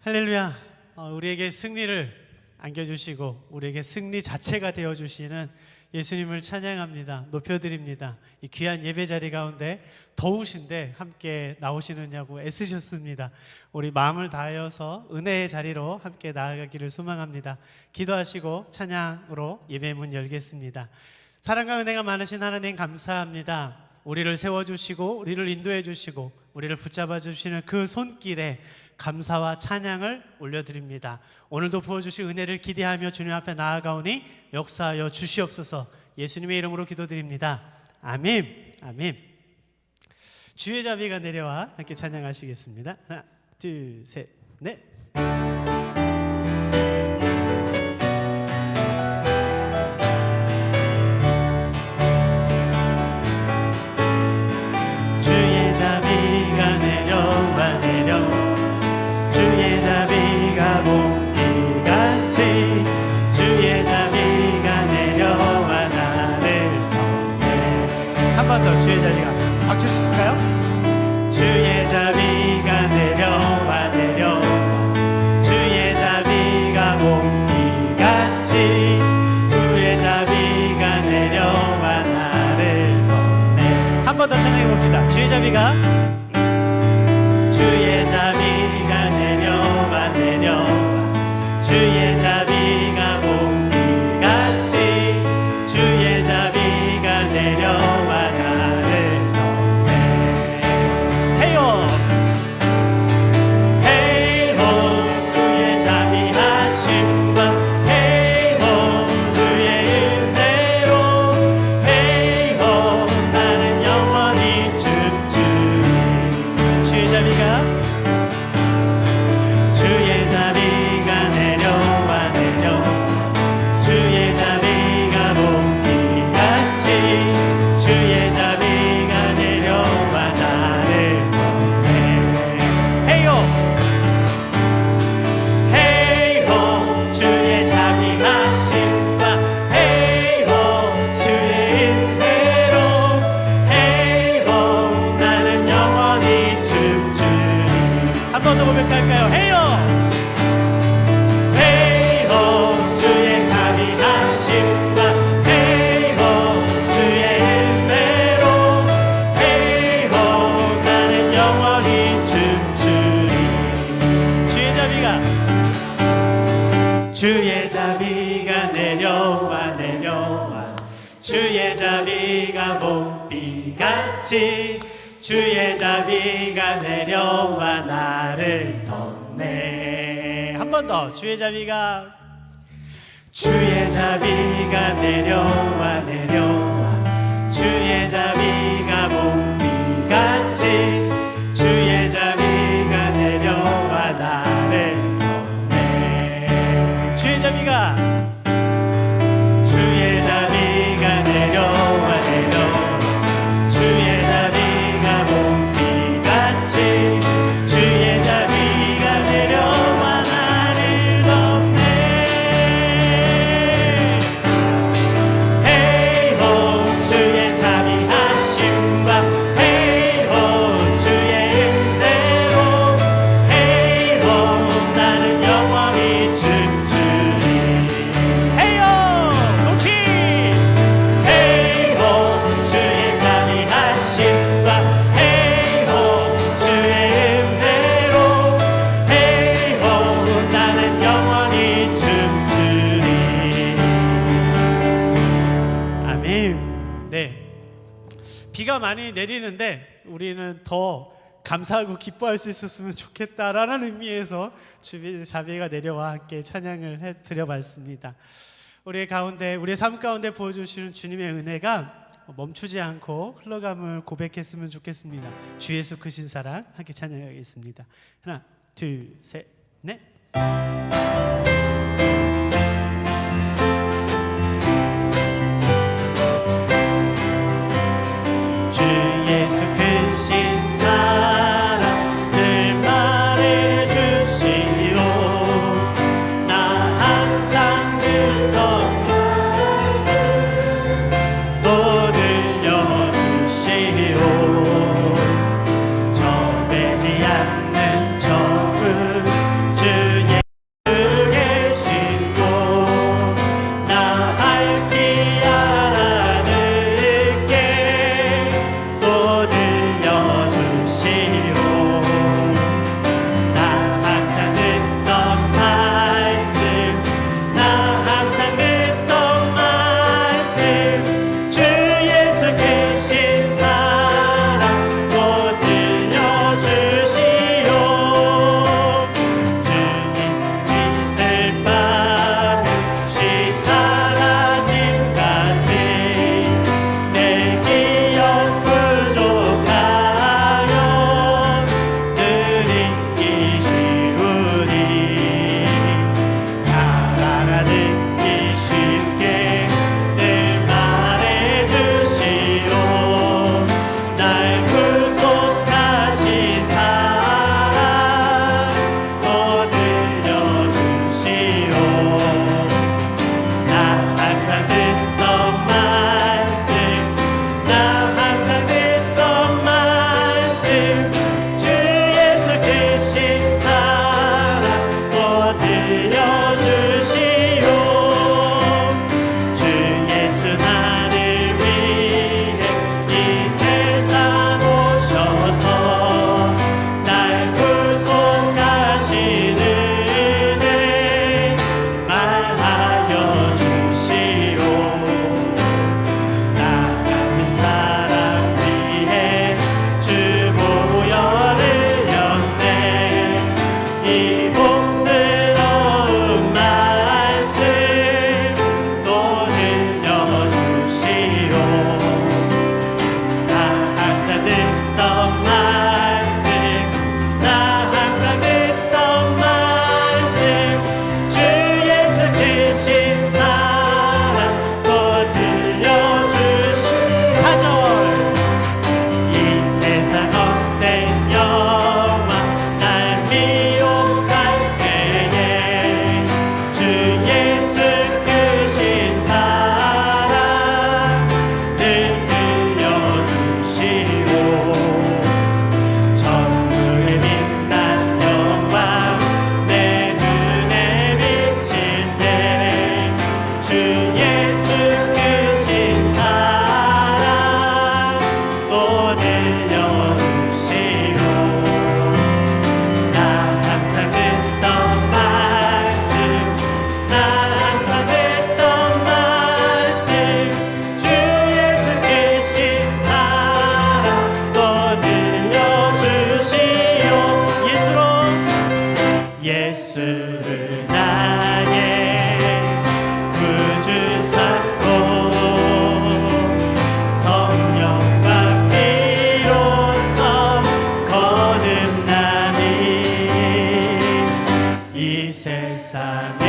할렐루야. 어, 우리에게 승리를 안겨주시고 우리에게 승리 자체가 되어주시는 예수님을 찬양합니다. 높여드립니다. 이 귀한 예배 자리 가운데 더우신데 함께 나오시느냐고 애쓰셨습니다. 우리 마음을 다하여서 은혜의 자리로 함께 나아가기를 소망합니다. 기도하시고 찬양으로 예배 문 열겠습니다. 사랑과 은혜가 많으신 하나님 감사합니다. 우리를 세워주시고 우리를 인도해 주시고 우리를 붙잡아 주시는 그 손길에 감사와 찬양을 올려드립니다. 오늘도 부어주신 은혜를 기대하며 주님 앞에 나아가오니 역사하여 주시옵소서 예수님의 이름으로 기도드립니다. 아멘. 아멘. 주의 자비가 내려와 함께 찬양하시겠습니다. 하나, 둘, 셋, 넷. 박수 칠까요? 주의 자비가 내려와 내려와 주의 자비가 봄비같이 주의 자비가 내려와 나를 덮네. 한 번 더 찬양해 봅시다. 주의 자비가. 주의 자비가 내려와 내려와 주의 같이 주의 자비가 내려와 나를 덮네. 한 번 더 주의 자비가 주의 자비가 내려와 아멘. 네. 비가 많이 내리는데 우리는 더 감사하고 기뻐할 수 있었으면 좋겠다라는 의미에서 주비 자비가 내려와 함께 찬양을 해 드려봤습니다. 우리의 가운데 우리의 삶 가운데 부어주시는 주님의 은혜가 멈추지 않고 흘러감을 고백했으면 좋겠습니다. 주 예수 크신 사랑 함께 찬양하겠습니다. 하나, 둘, 셋, 넷. 세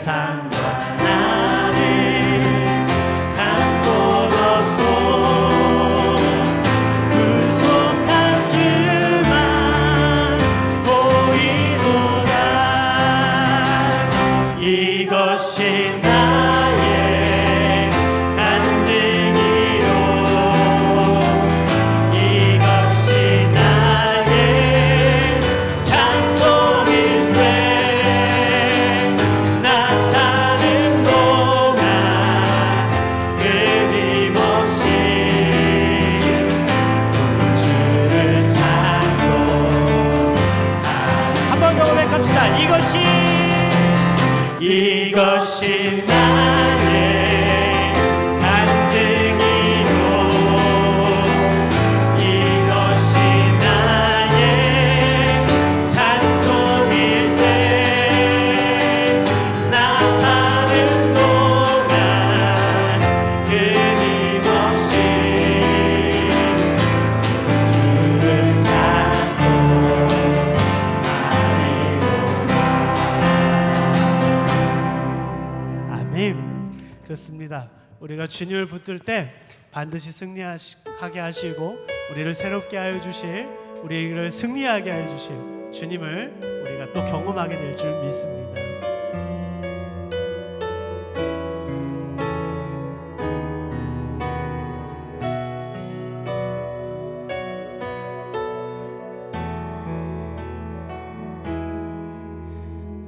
세 우리가 주님을 붙들 때 반드시 승리하게 하시고 우리를 새롭게 하여 주실 우리를 승리하게 하여 주실 주님을 우리가 또 경험하게 될 줄 믿습니다.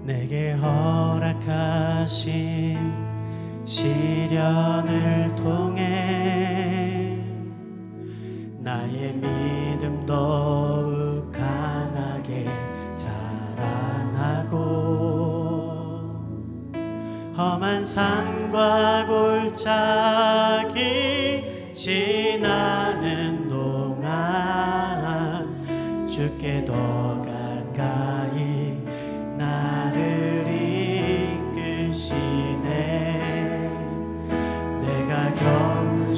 내게 허락하신 시련을 통해 나의 믿음 더욱 강하게 자라나고 험한 산과 골짜기 지나는 동안 주께 더 가까이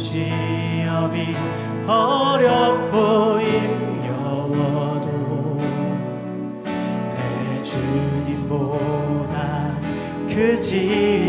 시험이 어렵고 힘겨워도 내 주님보다 크지